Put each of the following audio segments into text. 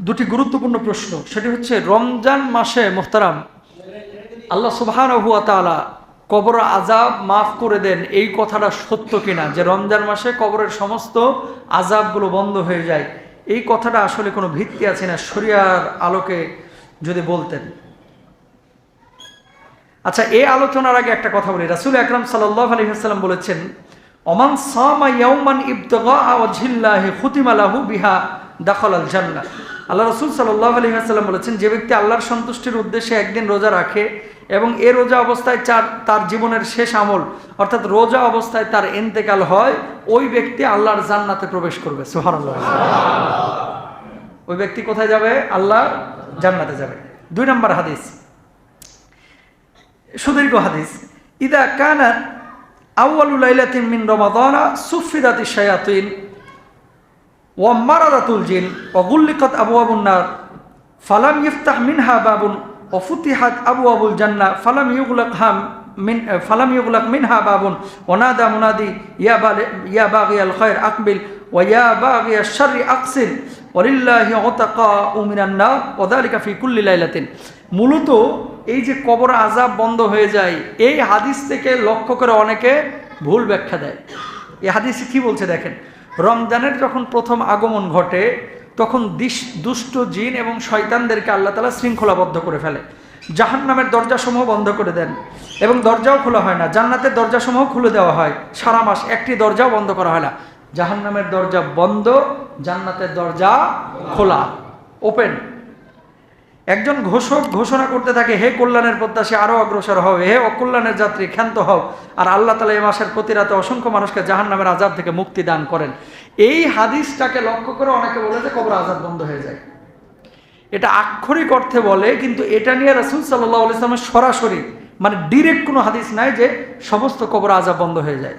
দুটি গুরুত্বপূর্ণ প্রশ্ন। সেটি হচ্ছে, রমজান মাসে মোহতারাম, আল্লাহ সুবহান হুয়া কবর আজাব মাফ করে দেন এই কথাটা সত্য কিনা? যে রমজান মাসে কবরের সমস্ত আজাবগুলো বন্ধ হয়ে যায়। এই কথাটা আসলে কোনো ভিত্তি আছে না? শরিয়ার আলোকে যদি বলতেন। আচ্ছা এই আলোচনার আগে একটা কথা বলি। রাসুল আকরাম সাল্লাহ আলী হাসাল্লাম বলেছেন অমান সামা ইয়াউমান ইবতগা ওয়াজহিল্লাহি খুতিমা লাহু বিহা দাখাল আল আল্লাহ রসুল সাল্লাহ আলী হাসাল্লাম বলেছেন, যে ব্যক্তি আল্লাহর সন্তুষ্টির উদ্দেশ্যে একদিন রোজা রাখে এবং এ রোজা অবস্থায় চার, তার জীবনের শেষ আমল, অর্থাৎ রোজা অবস্থায় তার এন্তেকাল হয়, ওই ব্যক্তি আল্লাহর জান্নাতে প্রবেশ করবে। সুহানাল্লাহ ওই ব্যক্তি কোথায় যাবে? আল্লাহ জান্নাতে যাবে। দুই নম্বর হাদিস। সুদীর্ঘ হাদিস। ইদা কানাত আউয়ালু লাইলাতিন মিন রমাদানা সুফিদাতি শায়াতিন। ওয়া মারাদাতুল জিন, ওয়া গুল্লিকাত আবওয়াবুন নার, ফালাম ইফতাহ মিনহা বাবুন, ওয়া ফুতিহাত আবওয়াবুল জান্নাহ ফালাম ইউগলাকহা মিন ফালাম ইউগলাক মিনহা বাবুন, ওয়া নাদা মুনাদি, ইয়া ইয়া বাগিয়াল খায়র আকবিল, ওয়া ইয়া বাগিয়াশ শাররি আকসির ওয়ালিল্লাহি উতাকাউ মিনান নার, ওয়া যালিকা ফি কুল্লি লাইলাতিন। মূলত এই যে কবর আজাব বন্ধ হয়ে যায়, এই হাদিস থেকে লক্ষ্য করে অনেকে ভুল ব্যাখ্যা দেয়। এই হাদিসে কি বলছে দেখেন? রমজানের যখন প্রথম আগমন ঘটে, তখন দিশ দুষ্ট জিন এবং শয়তানদেরকে আল্লাহ তালা শৃঙ্খলাবদ্ধ করে ফেলে। জাহান নামের দরজাসমূহ বন্ধ করে দেন এবং দরজাও খোলা হয় না। জান্নাতের দরজাসমূহ খুলে দেওয়া হয়। সারা মাস একটি দরজাও বন্ধ করা হয় না। জাহান নামের দরজা বন্ধ, জান্নাতের দরজা খোলা। ওপেন একজন ঘোষক ঘোষণা করতে থাকে, হে কল্যাণের প্রত্যাশী আরও অগ্রসর হও। হে অকল্যাণের যাত্রী, ক্ষান্ত হও। আর আল্লাহ তালা এই মাসের প্রতি রাতে অসংখ্য মানুষকে জাহান নামের আজাদ থেকে মুক্তি দান করেন। এই হাদিসটাকে লক্ষ্য করে অনেকে বলে যে কবর আজাদ বন্ধ হয়ে যায়। এটা আক্ষরিক অর্থে বলে, কিন্তু এটা নিয়ে রাসুল সাল্লাহ ইসলামের সরাসরি মানে ডিরেক্ট কোনো হাদিস নাই যে সমস্ত কবর আজাব বন্ধ হয়ে যায়।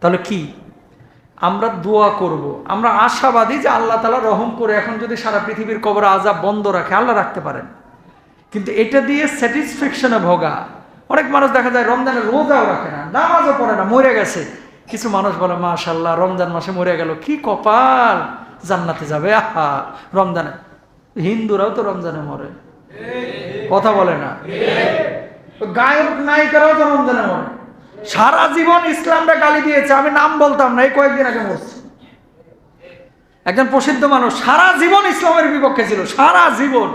তাহলে কি? আমরা দোয়া করব। আমরা আশাবাদী যে আল্লাহ তালা রহম করে এখন যদি সারা পৃথিবীর কবর আজাব বন্ধ রাখে আল্লাহ রাখতে পারেন। কিন্তু এটা দিয়ে স্যাটিসফ্যাকশনে ভোগা। অনেক মানুষ দেখা যায় রমজানের রোজাও রাখে না নামাজও পড়ে না মরে গেছে। কিছু মানুষ বলে মাশাল্লাহ রমজান মাসে মরে গেল কি কপাল! জান্নাতে যাবে আহা রমজানে। হিন্দুরাও তো রমজানে মরে। কথা বলে না। গায়ক নায়িকারাও তো রমজানে মরে। সারা জীবন ইসলামটা গালি দিয়েছে, আমি নাম বলতাম না, এই কয়েকদিন আগে মরছে। একজন প্রসিদ্ধ মানুষ, সারা জীবন ইসলামের বিপক্ষে ছিল, সারা জীবন।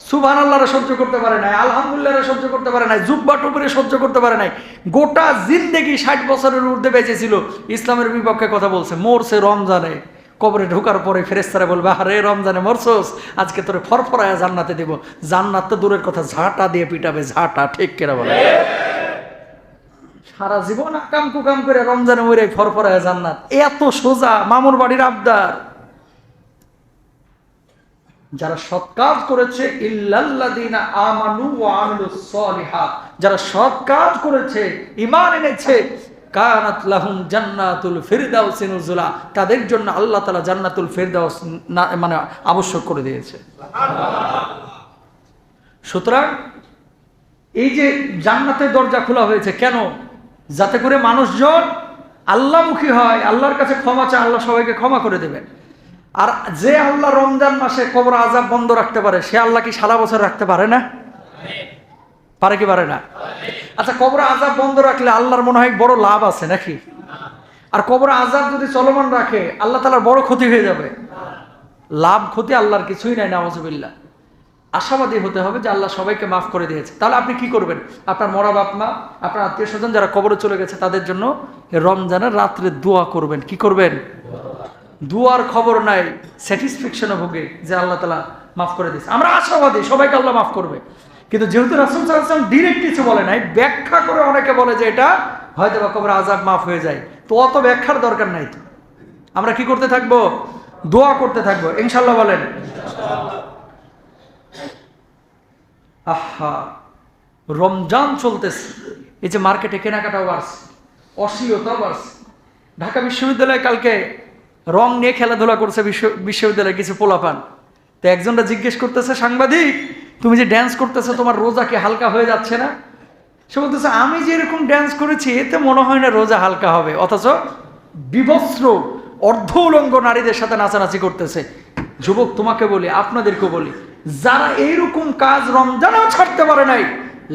সুবান আল্লাহরে সহ্য করতে পারে নাই, আলহামদুলিল্লাহরে সহ্য করতে পারে নাই, জুব্বা টুপুরে সহ্য করতে পারে নাই, গোটা জিন্দেগি ষাট বছরের ঊর্ধ্বে বেঁচেছিল ইসলামের বিপক্ষে কথা বলছে, মরছে রমজানে। কবরে ঢোকার পরে ফেরেস্তারা বলবে আরে রমজানে মরছোস, আজকে তোরে ফরফরায়া জান্নাতে দেব। জান্নাত তো দূরের কথা, ঝাঁটা দিয়ে পিটাবে, ঝাঁটা, ঠিক কেরা বলে? সারা জীবন আকাম কুকাম করে রমজানে মরে ফরফরায় জান্নাত। এত সোজা, মামুর বাড়ির আবদার। যারা সৎ কাজ করেছে আমানু যারা সৎ কাজ করেছে ইমান এনেছে, কানাত লাহুম জান্নাতুল ফিরদাউস তাদের জন্য আল্লাহ তাআলা জান্নাতুল ফিরদাউস মানে আবশ্যক করে দিয়েছে। সুতরাং এই যে জান্নাতের দরজা খোলা হয়েছে, কেন? যাতে করে মানুষজন আল্লাহমুখী হয়, আল্লাহর কাছে ক্ষমা চায়, আল্লাহ সবাইকে ক্ষমা করে দেবেন। আর যে আল্লাহ রমজান মাসে কবর আজাব বন্ধ রাখতে পারে, সে আল্লাহ কি সারা বছর রাখতে পারে না? পারে কি পারে না? আচ্ছা কবর আজাব বন্ধ রাখলে আল্লাহর মনে হয় বড় লাভ আছে নাকি? আর কবর আজাব যদি চলমান রাখে, আল্লাহ তালার বড় ক্ষতি হয়ে যাবে। লাভ ক্ষতি আল্লাহর কিছুই নাই নামাজবিল্লা আশাবাদী হতে হবে যে আল্লাহ সবাইকে মাফ করে দিয়েছে। তাহলে আপনি কি করবেন? আপনার মরা বাপ মা, আপনার আত্মীয় স্বজন যারা কবরে চলে গেছে, তাদের জন্য রমজানের রাত্রে দোয়া করবেন। কি করবেন? দুয়ার খবর নাই স্যাটিসফ্যাকশনে ভোগে যে আল্লাহ তালা মাফ করে দিয়েছে। আমরা আশাবাদী, সবাইকে আল্লাহ মাফ করবে। কিন্তু যেহেতু রাসুল সাল্লাম ডিরেক্ট কিছু বলে নাই, ব্যাখ্যা করে অনেকে বলে যে এটা হয়তো বা কবর আজাব মাফ হয়ে যায়। তো অত ব্যাখ্যার দরকার নাই তো। আমরা কি করতে থাকব? দোয়া করতে থাকব। ইনশাল্লাহ বলেন। আহা, রমজান চলতেছে। এই যে মার্কেটে কেনাকাটাও বাড়ছে অশ্লীলতাও বাড়ছে। ঢাকা বিশ্ববিদ্যালয়ে কালকে রং নিয়ে খেলাধুলা করছে বিশ্ব বিশ্ববিদ্যালয়ে কিছু পোলাপান। তো একজনটা জিজ্ঞেস করতেছে, সাংবাদিক, তুমি যে ড্যান্স করতেছো, তোমার রোজা কি হালকা হয়ে যাচ্ছে না? সে বলতেছে, আমি যে এরকম ড্যান্স করেছি, এতে মনে হয় না রোজা হালকা হবে। অথচ বিবস্ত্র, অর্ধ উলঙ্গ নারীদের সাথে নাচানাচি করতেছে। যুবক, তোমাকে বলি আপনাদেরকে বলি যারা এইরকম কাজ রমজানেও ছাড়তে পারে নাই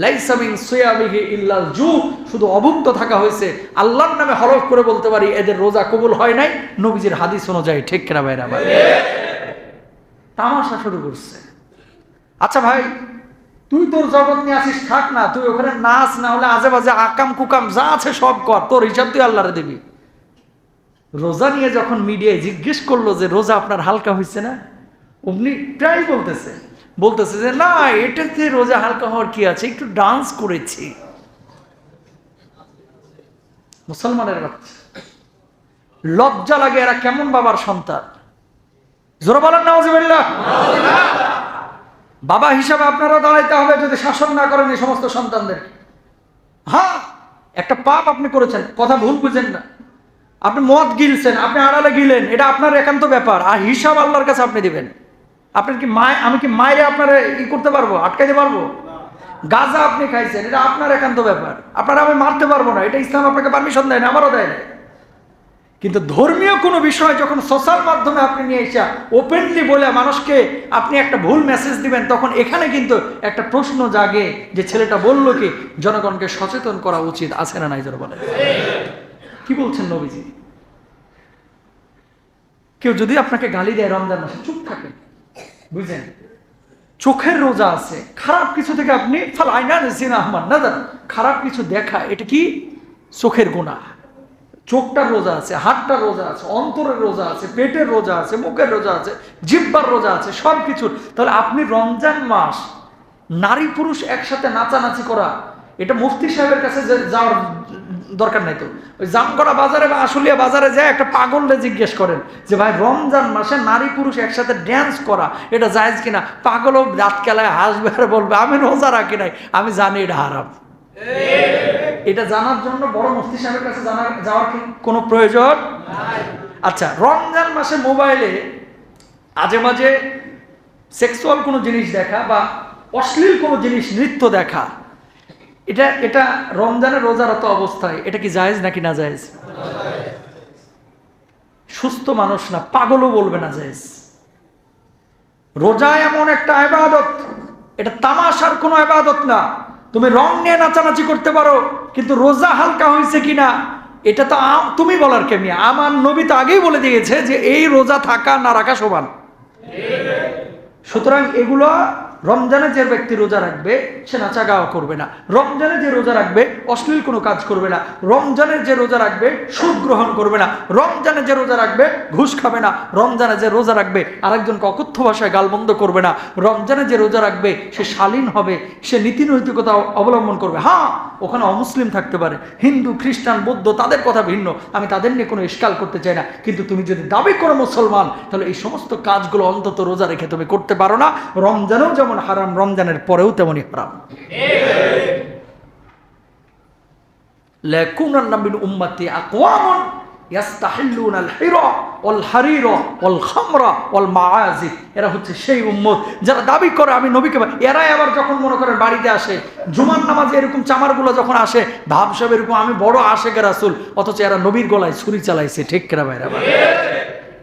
লাইসামিন সুয়াবিহি ইল্লাল জু, শুধু অভুক্ত থাকা হয়েছে। আল্লাহর নামে হলফ করে বলতে পারি, এদের রোজা কবুল হয় নাই, নবীজির হাদিস অনুযায়ী, ঠিক কেনা ভাইরা ভাই তামাশা শুরু করছে। আচ্ছা ভাই, তুই তোর জগৎ নিয়ে আসিস, থাক না, তুই ওখানে নাচ না হলে আজে বাজে আকাম কুকাম যা আছে সব কর, তোর হিসাব তুই আল্লাহরে দিবি। রোজা নিয়ে যখন মিডিয়ায় জিজ্ঞেস করল যে রোজা আপনার হালকা হয়েছে না? অমনি প্রায় বলতেছে বলতেছে যে, না, এটাতে রোজা হালকা হওয়ার কি আছে? একটু ডান্স করেছি। মুসলমানের বাচ্চা। লজ্জা লাগে এরা কেমন বাবার সন্তান? জোরে বলেন বাবা হিসাবে আপনারা দাঁড়াইতে হবে, যদি শাসন না করেন এই সমস্ত সন্তানদের হ্যাঁ একটা পাপ আপনি করেছেন, কথা ভুল বুঝেন না। আপনি মদ গিলছেন, আপনি আড়ালে গিলেন, এটা আপনার একান্ত ব্যাপার। আর হিসাব আল্লাহর কাছে আপনি দিবেন। আপনার কি মায় আমি কি মায়ের আপনারা ই করতে পারব? আটকাইতে পারব? গাজা আপনি খাইছেন, এটা আপনার একান্ত ব্যাপার। আপনারা আমি মারতে পারব না। এটা ইসলাম আপনাকে পারমিশন দেয় না, আমারও দেয় না। কিন্তু ধর্মীয় কোনো বিষয় যখন সোশ্যাল মাধ্যমে আপনি নিয়ে এসে ওপেনলি বলে মানুষকে আপনি একটা ভুল মেসেজ দিবেন, তখন এখানে কিন্তু একটা প্রশ্ন জাগে যে ছেলেটা বলল কি, জনগণকে সচেতন করা উচিত, আছে না নাই বলে কি বলছেন নবীজি? কেউ যদি আপনাকে গালি দেয় রমজান মাসে, চুপ থাকেন। বুঝলেন চোখের রোজা আছে, খারাপ কিছু থেকে আপনি ফাল আইনা সিনা আহমান না খারাপ কিছু দেখা, এটা কি? চোখের গুণা চোখটার রোজা আছে, হাতটার রোজা আছে, অন্তরের রোজা আছে, পেটের রোজা আছে, মুখের রোজা আছে, জিব্বার রোজা আছে, সব কিছুর তাহলে আপনি রমজান মাস নারী পুরুষ একসাথে নাচানাচি করা, এটা মুফতি সাহেবের কাছে যাওয়ার দরকার নাই তো। ওই জামগড়া বাজারে বা আশুলিয়া বাজারে যায় একটা পাগলরে জিজ্ঞেস করেন যে ভাই রমজান মাসে নারী পুরুষ একসাথে ড্যান্স করা এটা জায়েজ কিনা? পাগলও রাত খেলায় হাসবে আর বলবে আমি রোজা রাখি নাই আমি জানি এটা হারাম। এটা জানার জন্য বড় মুফতি সাহেবের কাছে জানার যাওয়ার কি কোনো প্রয়োজন? আচ্ছা রমজান মাসে মোবাইলে আজে মাঝে সেক্সুয়াল কোনো জিনিস দেখা বা অশ্লীল কোনো জিনিস নৃত্য দেখা এটা এটা রমজানের রোজারত অবস্থায়, এটা কি জায়েজ নাকি না জায়েজ? সুস্থ মানুষ না, পাগলও বলবে না জায়েজ। রোজা এমন একটা আবাদত, এটা তামাশার কোনো আবাদত না। তুমি রং নিয়ে নাচানাচি করতে পারো, কিন্তু রোজা হালকা হয়েছে কিনা, এটা তো তুমি বলার কেমি আমার নবী তো আগেই বলে দিয়েছে যে, এই রোজা থাকা না রাখা সমান। সুতরাং এগুলো রমজানে যে ব্যক্তি রোজা রাখবে, সে নাচা গাওয়া করবে না। রমজানে যে রোজা রাখবে, অশ্লীল কোনো কাজ করবে না। রমজানের যে রোজা রাখবে, সুদ গ্রহণ করবে না। রমজানে যে রোজা রাখবে, ঘুষ খাবে না। রমজানে যে রোজা রাখবে, আরেকজনকে অকথ্য ভাষায় গালবন্ধ করবে না। রমজানে যে রোজা রাখবে, সে শালীন হবে, সে নীতি নৈতিকতা অবলম্বন করবে। হ্যাঁ ওখানে অমুসলিম থাকতে পারে। হিন্দু, খ্রিস্টান, বৌদ্ধ, তাদের কথা ভিন্ন। আমি তাদের নিয়ে কোনো ইস্কাল করতে চাই না। কিন্তু তুমি যদি দাবি করো মুসলমান, তাহলে এই সমস্ত কাজগুলো অন্তত রোজা রেখে তুমি করতে পারো না। রমজানেও যেমন যেমন হারাম, রমজানের পরেও তেমনই হারাম। এরা হচ্ছে সেই উম্মত যারা দাবি করে, আমি নবীকে এরাই আবার যখন মনে করেন বাড়িতে আসে, জুমার নামাজে এরকম চামারগুলো যখন আসে ভাবসাব এরকম, আমি বড় আশেকের রাসূল অথচ এরা নবীর গলায় ছুরি চালাইছে, ঠিক কেনা বাইরে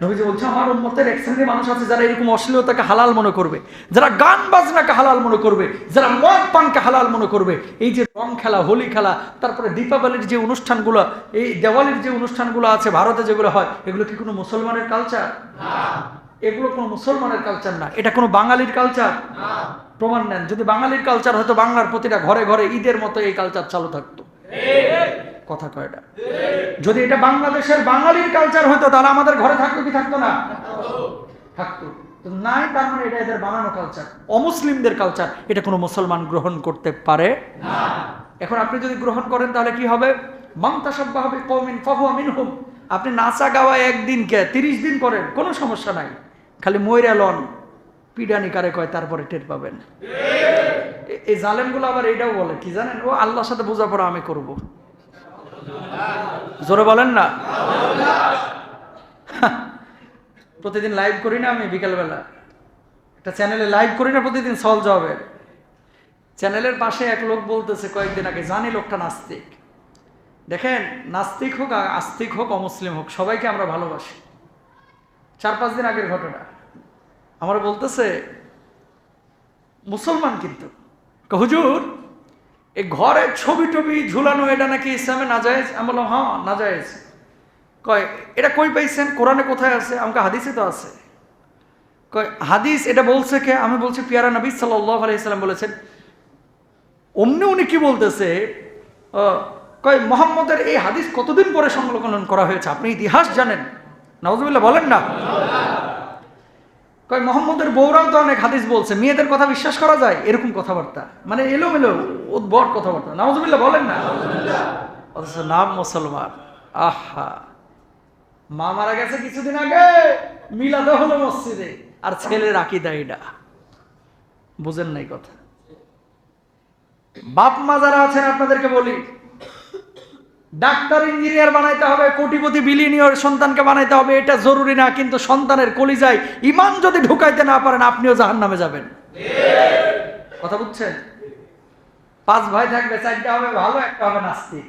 নবীজি বলছে আমার উম্মতের এক শ্রেণির মানুষ আছে যারা এরকম অশ্লীলতাকে হালাল মনে করবে যারা গান বাজনাকে হালাল মনে করবে যারা মদ পানকে হালাল মনে করবে এই যে রং খেলা হোলি খেলা তারপরে দীপাবলির যে অনুষ্ঠানগুলো এই দেওয়ালির যে অনুষ্ঠানগুলো আছে ভারতে যেগুলো হয় এগুলো কি কোনো মুসলমানের কালচার এগুলো কোনো মুসলমানের কালচার না। এটা কোনো বাঙালির কালচার প্রমাণ নেন যদি বাঙালির কালচার হয়তো বাংলার প্রতিটা ঘরে ঘরে ঈদের মতো এই কালচার চালু থাকতো। কথা কয়টা যদি এটা বাংলাদেশের বাঙালির কালচার হতো তাহলে আমাদের ঘরে থাকতো কি থাকতো না? থাকতো। নাই, তার মানে এটা এদের বানানো কালচার অমুসলিমদের কালচার এটা কোনো মুসলমান গ্রহণ করতে পারে এখন আপনি যদি গ্রহণ করেন, তাহলে কি হবে? মাংতাসব্বা হবে কৌমিন ফাহুয়া মিনহুম। আপনি নাচা গাওয়া একদিন কে তিরিশ দিন করেন, কোনো সমস্যা নাই। খালি ময়রা লন। পিডানি কারে কয়, তারপরে টের পাবেন। এই জালেমগুলো আবার এটাও বলে, কি জানেন? ও আল্লাহর সাথে বোঝাপড়া আমি করব। জোরে বলেন না। প্রতিদিন লাইভ করি না আমি বিকালবেলা। একটা চ্যানেলে লাইভ করি না, প্রতিদিন সল জবের চ্যানেলের পাশে এক লোক বলতেছে কয়েকদিন আগে, জানি লোকটা নাস্তিক। দেখেন, নাস্তিক হোক আস্তিক হোক, অমুসলিম হোক, সবাইকে আমরা ভালোবাসি। চার পাঁচ দিন আগের ঘটনা। আমার বলতেছে, মুসলমান কিন্তু। হুজুর এই ঘরের ছবি টবি ঝুলানো, এটা নাকি ইসলামে নাজায়েজ? আমি বললাম হ্যাঁ নাজায়েজ। কয়, এটা কই পাইছেন? কোরআনে কোথায় আছে? আমাকে হাদিসে তো আছে। কয়, হাদিস এটা বলছে কে? আমি বলছি, পিয়ারা নবী সাল্লাহ আলাইসাল্লাম বলেছেন। অমনি উনি কি বলতেছে? কয়, মোহাম্মদের এই হাদিস কতদিন পরে সংকলন করা হয়েছে? আপনি ইতিহাস জানেন। নওয়াজুবিল্লাহ বলেন না। কয়, মোহাম্মদের বৌরাও তো অনেক হাদিস বলছে, মেয়েদের কথা বিশ্বাস করা যায়? এরকম কথাবার্তা। মানে এলো মেলো উদ্ভট কথাবার্তা। নওয়াজুবিল্লাহ বলেন না। অথচ নাম মুসলমান। আহা। মা মারা গেছে কিছুদিন আগে মিলাদে হলো মসজিদে। আর ছেলে রাখি এটা বুঝেন নাই কথা। বাপ মা যারা আছেন, আপনাদেরকে বলি ডাক্তার ইঞ্জিনিয়ার বানাইতে হবে, কোটিপতি বিলিনিয়র সন্তানকে বানাইতে হবে, এটা জরুরি না, কিন্তু সন্তানের কলিজায় ইমান যদি ঢুকাইতে না পারেন, আপনিও জাহান নামে যাবেন। কথা বুঝছেন? পাঁচ ভাই থাকবে, চারটা হবে, ভালো, একটা হবে নাস্তিক।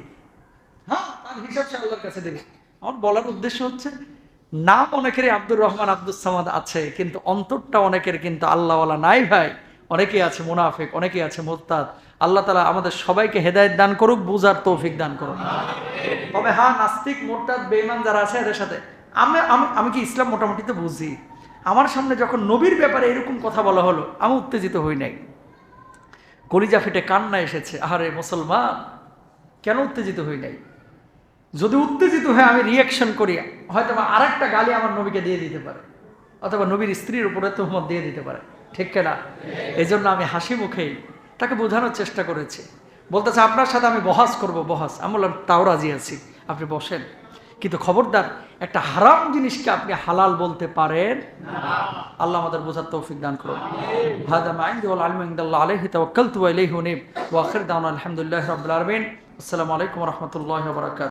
হ্যাঁ তার হিসাব সে আল্লাহর কাছে দেবে। আমার বলার উদ্দেশ্য হচ্ছে, নাম অনেকেরই আব্দুর রহমান আব্দুল সামাদ আছে, কিন্তু অন্তরটা অনেকের, কিন্তু আল্লাহওয়ালা নাই ভাই। অনেকেই আছে মুনাফেক, অনেকেই আছে মোরতাদ। আল্লাহ তালা আমাদের সবাইকে হেদায়েত দান করুক, বুঝার তৌফিক দান করুক। তবে হ্যাঁ নাস্তিক, মোরতাদ বেইমান যারা আছে, এদের সাথে আমি আমি কি ইসলাম মোটামুটি তো বুঝি। আমার সামনে যখন নবীর ব্যাপারে এরকম কথা বলা হলো, আমি উত্তেজিত হই নাই। কলিজা ফেটে কান্না এসেছে, আহারে মুসলমান, কেন উত্তেজিত হই নাই? যদি উত্তেজিত হয়ে আমি রিয়াকশন করি হয়তো বা আর একটা গালি আমার নবীকে দিয়ে দিতে পারে, অথবা নবীর স্ত্রীর উপরে তোহমত দিয়ে দিতে পারে। ঠিক কেনা এই আমি হাসি মুখেই তাকে বোঝানোর চেষ্টা করেছে। বলতেছে, আপনার সাথে আমি বহাস করব, বহাস। আমি বললাম, তাও রাজি আছি, আপনি বসেন। কিন্তু খবরদার, একটা হারাম জিনিসকে আপনি হালাল বলতে পারেন আল্লাহ আমাদের বোঝার তৌফিক দান করুন। হাদা মাইন্দি ওয়াল আলহি আলাইহি তাওয়াক্কালতু ওয়া ইলাইহি উনীব। ওয়া আখির দাওয়ানা আলহামদুলিল্লাহি রাব্বিল আলামিন। আসসালামু আলাইকুম ওয়া রাহমাতুল্লাহি ওয়া বারাকাতুহু।